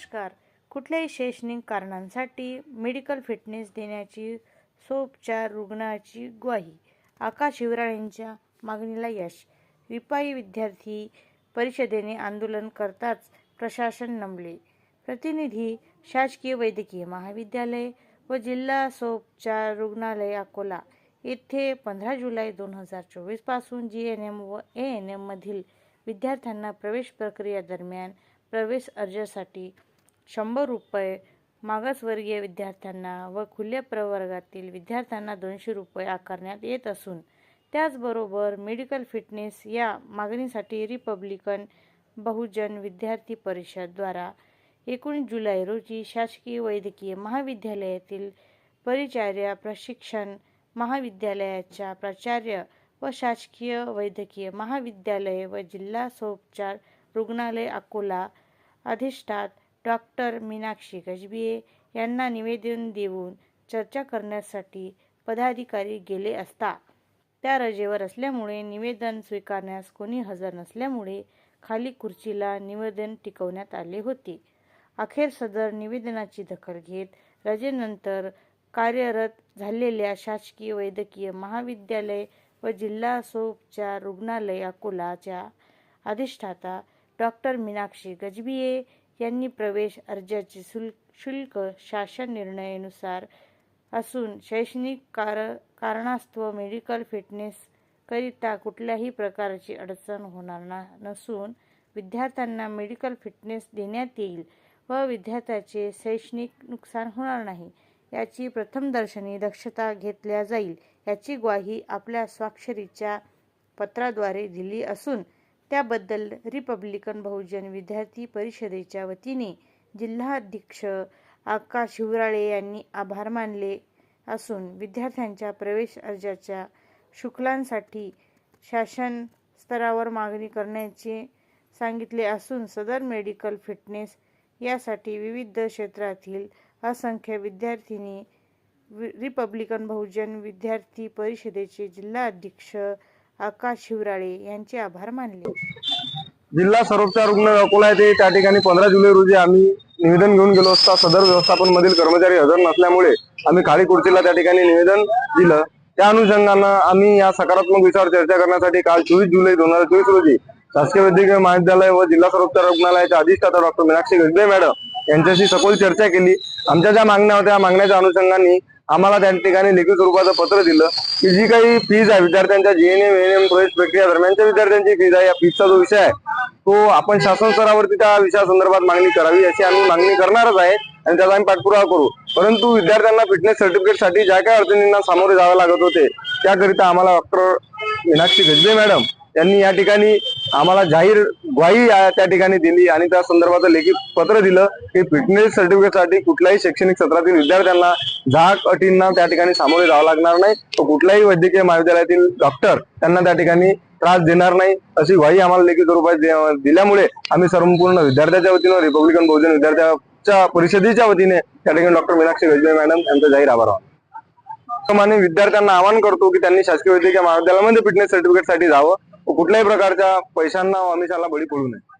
नमस्कार. कुठल्याही शैक्षणिक कारणांसाठी मेडिकल फिटनेस देण्याची सोपचार रुग्णाची ग्वाही. आकाश शिवराळेंच्या मागणीला यश. रिपाई विद्यार्थी परिषदेने आंदोलन करताच प्रशासन नमले. प्रतिनिधी शासकीय वैद्यकीय महाविद्यालय व जिल्हा सोपचार रुग्णालय अकोला. येथे पंधरा जुलै दोन हजार चोवीसपासून जी एन एम व ए एन एममधील विद्यार्थ्यांना प्रवेश प्रक्रिया दरम्यान प्रवेश अर्जासाठी शंभर रुपये मागासवर्गीय विद्यार्थ्यांना व खुल्या प्रवर्गातील विद्यार्थ्यांना दोनशे रुपये आकारण्यात येत असून त्याचबरोबर मेडिकल फिटनेस या मागणीसाठी रिपब्लिकन बहुजन विद्यार्थी परिषदद्वारा एकोणीस जुलै रोजी शासकीय वैद्यकीय महाविद्यालयातील परिचार्य प्रशिक्षण महाविद्यालयाच्या प्राचार्य व शासकीय वैद्यकीय महाविद्यालय व जिल्हा सोपचार रुग्णालय अकोला अधिष्ठात डॉक्टर मीनाक्षी गजबिये यांना निवेदन देऊन चर्चा करण्यासाठी पदाधिकारी गेले असता. त्या रजेवर असल्यामुळे निवेदन स्वीकारण्यास कोणी हजर नसल्यामुळे खाली खुर्चीला निवेदन टिकवण्यात आले होते. अखेर सदर निवेदनाची दखल घेत रजेनंतर कार्यरत झालेल्या शासकीय वैद्यकीय महाविद्यालय व जिल्हा सोपच्या रुग्णालय अकोलाच्या अधिष्ठाता डॉक्टर मीनाक्षी गजबिये यांनी प्रवेश अर्जाचे शुल्क शुल्क शासन निर्णयानुसार असून शैक्षणिक कार कारणास्तव मेडिकल फिटनेस करिता कुठल्याही प्रकारची अडचण होणार ना नसून विद्यार्थ्यांना मेडिकल फिटनेस देण्यात येईल व विद्यार्थ्याचे शैक्षणिक नुकसान होणार नाही. याची प्रथमदर्शनी दक्षता घेतल्या जाईल याची ग्वाही आपल्या स्वाक्षरीच्या पत्राद्वारे दिली असून त्याबद्दल रिपब्लिकन बहुजन विद्यार्थी परिषदेच्या वतीने जिल्हाध्यक्ष आकाश शिवराळे यांनी आभार मानले असून विद्यार्थ्यांच्या प्रवेश अर्जाच्या शुक्लांसाठी शासन स्तरावर मागणी करण्याचे सांगितले असून सदर मेडिकल फिटनेस यासाठी विविध क्षेत्रातील असंख्य विद्यार्थिनी रिपब्लिकन बहुजन विद्यार्थी परिषदेचे जिल्हाध्यक्ष आकाश शिवराळे यांचे आभार मानले. जिल्हा सर्वोपचार रुग्ण अकोला येथे त्या ठिकाणी पंधरा जुलै रोजी आम्ही निवेदन घेऊन गेलो असता सदर व्यवस्थापन मधील कर्मचारी हजर नसल्यामुळे आम्ही काळी कुर्तीला त्या ठिकाणी निवेदन दिलं. त्या अनुषंगानं आम्ही या सकारात्मक विचार चर्चा करण्यासाठी काल चोवीस जुलै दोन हजार चोवीस रोजी शासकीय वैद्यकीय महाविद्यालय व जिल्हा सर्वोपचार रुग्णालयाच्या अधिष्ठाता डॉक्टर मीनाक्षी गजबे मॅडम यांच्याशी सखोल चर्चा केली. आमच्या ज्या मागण्या होत्या त्या मागण्याच्या अनुषंगाने आम्हाला त्या ठिकाणी लेखी स्वरूपाचं पत्र दिलं की जी काही फीज आहे विद्यार्थ्यांच्या जीएनएम एएनएम प्रवेश प्रक्रिया दरम्यानच्या विद्यार्थ्यांची फीज आहे या फीजचा जो विषय आहे तो आपण शासन स्तरावरती त्या विषयासंदर्भात मागणी करावी अशी आम्ही मागणी करणारच आहे आणि त्याचा आम्ही पाठपुरावा करू. परंतु विद्यार्थ्यांना फिटनेस सर्टिफिकेटसाठी ज्या काही अडचणींना सामोरे जावे लागत होते त्याकरिता आम्हाला डॉक्टर मीनाक्षी गजबे मॅडम त्यांनी या ठिकाणी आम्हाला जाहीर ग्वाही त्या ठिकाणी दिली आणि त्या संदर्भात लेखी पत्र दिलं की फिटनेस सर्टिफिकेटसाठी कुठल्याही शैक्षणिक सत्रातील विद्यार्थ्यांना झाक अटींना त्या ठिकाणी सामोरे जावं लागणार नाही. तर कुठल्याही वैद्यकीय महाविद्यालयातील डॉक्टर त्यांना त्या ठिकाणी त्रास देणार नाही अशी ग्वाही आम्हाला लेखी स्वरूपात दिल्यामुळे आम्ही संपूर्ण विद्यार्थ्याच्या वतीनं रिपब्लिकन बहुजन विद्यार्थ्याच्या परिषदेच्या वतीने त्या ठिकाणी डॉक्टर मीनाक्षी गजबे मॅडम यांचा जाहीर आभार आहोत. त्याप्रमाणे विद्यार्थ्यांना आवाहन करतो की त्यांनी शासकीय वैद्यकीय महाविद्यालयामध्ये फिटनेस सर्टिफिकेटसाठी जावं. कुठल्याही प्रकारच्या पैशांना व आमिषाला बळी पडू नये.